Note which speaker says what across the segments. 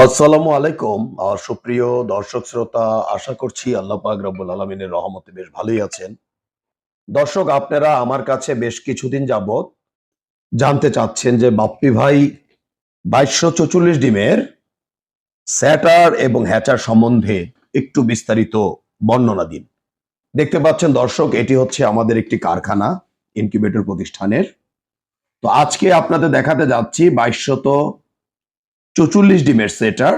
Speaker 1: আসসালামু আলাইকুম। আর সুপ্রিয় দর্শক শ্রোতা, আশা করছি আল্লাহ পাক রব্বুল আলমিনের রহমতে বেশ ভালোই আছেন। দর্শক, আপনারা আমার কাছে বেশ কিছুদিন যাবত জানতে চাচ্ছেন যে বাপ্পি ভাই বাইশশো চৌচল্লিশ ডিমের স্যাটার এবং হ্যাচার সম্বন্ধে একটু বিস্তারিত বর্ণনা দিন। দেখতে পাচ্ছেন দর্শক, এটি হচ্ছে আমাদের একটি কারখানা, ইনকিউবেটর প্রতিষ্ঠানের। তো আজকে আপনাদের দেখাতে যাচ্ছি বাইশশত চৌচল্লিশ ডিমের সেটার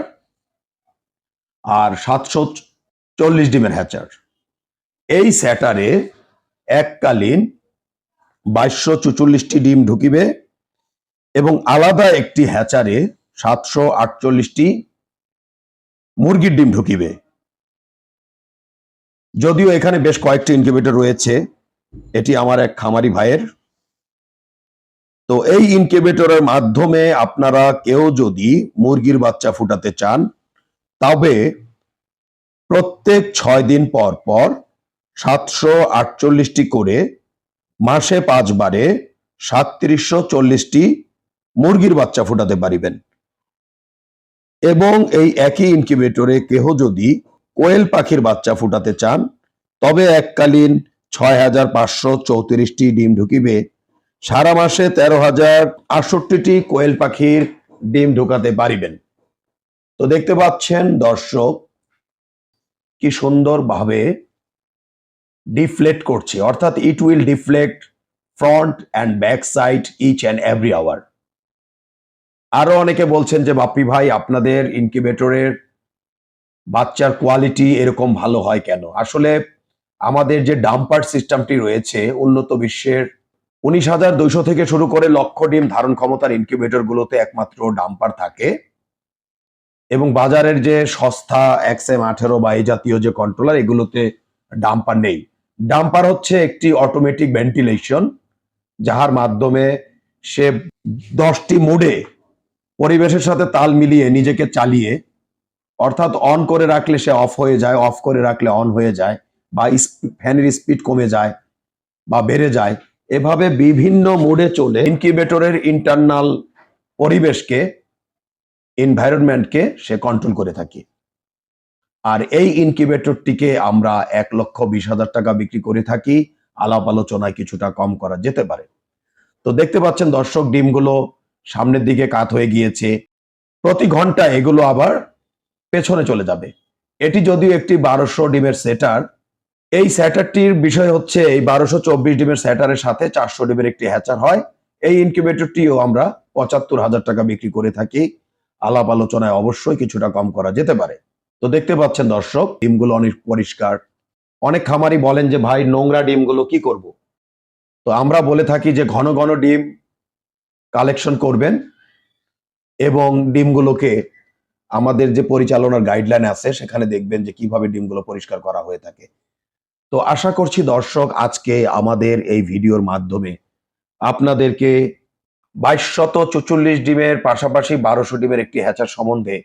Speaker 1: আর সাতশো চল্লিশ ডিমের হ্যাচার। এই স্যাটারে এককালীন বাইশশো চুচল্লিশটি ডিম ঢুকিবে এবং আলাদা একটি হ্যাচারে সাতশো আটচল্লিশটি মুরগির ডিম ঢুকিবে। যদিও এখানে বেশ কয়েকটি ইনকিউবেটর রয়েছে, এটি আমার এক খামারি ভাইয়ের তো এই ইনকিউবেটরের মাধ্যমে আপনারা কেউ যদি মুরগির বাচ্চা ফুটাতে চান, তবে প্রত্যেক ছয় দিন পর পর সাতশো আটচল্লিশটি করে মাসে পাঁচবারে সাতত্রিশশো চল্লিশটি মুরগির বাচ্চা ফুটাতে পারিবেন। এবং এই একই ইনকিউবেটরে কেহ যদি কোয়েল পাখির বাচ্চা ফুটাতে চান, তবে এককালীন ছয় হাজার পাঁচশো চৌত্রিশটি ডিম ঢুকিবে সারা মাসে তেরো হাজার আটষট্টিটি কোয়েল পাখির ডিম ঢোকাতে পারিবেন। তো দেখতে পাচ্ছেন দর্শক, কি সুন্দরভাবে ডিফ্লেক্ট করছে। অর্থাৎ it will deflect front and back side each and every hour আরও অনেকে বলছেন যে, বাপ্পি ভাই, আপনাদের ইনকিউবেটরের বাচ্চার কোয়ালিটি এরকম ভালো হয় কেন? আসলে আমাদের যে ডাম্পার সিস্টেমটি রয়েছে, উন্নত বিশ্বের উনিশ হাজার দুইশো থেকে শুরু করে লক্ষ ডিম ধারণ ক্ষমতার ইনকিউবেটর গুলোতে একমাত্র ডাম্পার থাকে। এবং বাজারের যে সস্তা এক্সএম আঠেরো বা এই জাতীয় যে কন্ট্রোলার এগুলোতে ডাম্পার নেই। ডাম্পার হচ্ছে একটি অটোমেটিক ভেন্টিলেশন যাহার মাধ্যমে সে দশটি মোডে পরিবেশের সাথে তাল মিলিয়ে নিজেকে চালিয়ে, অর্থাৎ অন করে রাখলে সে অফ হয়ে যায় অফ করে রাখলে অন হয়ে যায়, বা ফ্যানের স্পিড কমে যায়, বা বেড়ে যায়। এভাবে বিভিন্ন মোডে চলে ইনকিউবেটরের ইন্টারনাল পরিবেশকে এনভায়রনমেন্টকে সে কন্ট্রোল করে থাকে। আর এই ইনকিউবেটরটিকে আমরা এক লক্ষ বিশ হাজার টাকা বিক্রি করে থাকি। আলাপ আলোচনায় কিছুটা কম করা যেতে পারে। তো দেখতে পাচ্ছেন দর্শক, ডিমগুলো সামনের দিকে কাত হয়ে গিয়েছে। প্রতি ঘণ্টা এগুলো আবার পেছনে চলে যাবে। এটি যদিও একটি বারোশো ডিমের সেটার এই স্যাটারটির বিষয় হচ্ছে এই বারোশো চব্বিশ ডিমের স্যাটারের সাথে চারশো ডিমের একটি হ্যাচার হয়। এই ইনকিউবেটরটিও আমরা পঁচাত্তর হাজার টাকা বিক্রি করে থাকি। আলাপ আলোচনায় অবশ্যই কিছুটা কম করা যেতে পারে। তো দেখতে পাচ্ছেন দর্শক, ডিমগুলো অনেক পরিষ্কার। অনেক খামারি বলেন যে, ভাই, নোংরা ডিমগুলো কি করব? তো আমরা বলে থাকি যে, ঘন ঘন ডিম কালেকশন করবেন এবং ডিমগুলোকে আমাদের যে পরিচালনার গাইডলাইন আছে, সেখানে দেখবেন যে, কীভাবে ডিমগুলো পরিষ্কার করা হয়ে থাকে। তো আশা করছি দর্শক, আজকে আমাদের এই ভিডিওর মাধ্যমে আপনাদেরকে বাইশশত চুচল্লিশ ডিমের পাশাপাশি বারোশো ডিমের একটি হ্যাচার সম্বন্ধে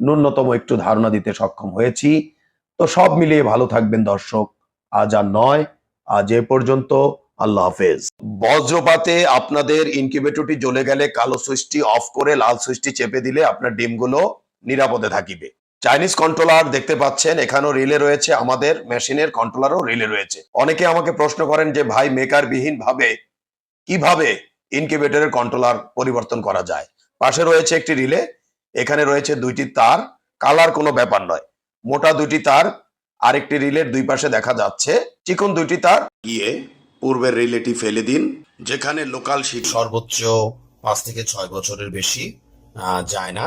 Speaker 1: ন্যূনতম একটু ধারণা দিতে সক্ষম হয়েছি। তো সব মিলিয়ে ভালো থাকবেন দর্শক। আজ আর নয়, আজ এ পর্যন্ত। আল্লাহ হাফেজ। বজ্রপাতে আপনাদের ইনকিউবেটরটি জ্বলে গেলে কালো সুইচটি অফ করে লাল সুইচটি চেপে দিলে আপনার ডিমগুলো নিরাপদে থাকিবে। চাইনিজ কন্ট্রোলার দেখতে পাচ্ছেন এখানেও রিলে রয়েছে আমাদের মেশিনের কন্ট্রোলারও রিলে রয়েছে। অনেকে আমাকে প্রশ্ন করেন যে ভাই মেকার বিহীন ভাবে কীভাবে ইনকিউবেটরের কন্ট্রোলার পরিবর্তন করা যায়? পাশে রয়েছে একটি রিলে এখানে রয়েছে দুইটি তার কালার কোনো ব্যাপার নয়। মোটা দুইটি তার আরেকটি রিলের দুই পাশে দেখা যাচ্ছে চিকন দুইটি তার। গিয়ে পূর্বের রিলেটি ফেলে দিন যেখানে লোকাল শীত
Speaker 2: সর্বোচ্চ পাঁচ থেকে ছয় বছরের বেশি আহ, যায় না।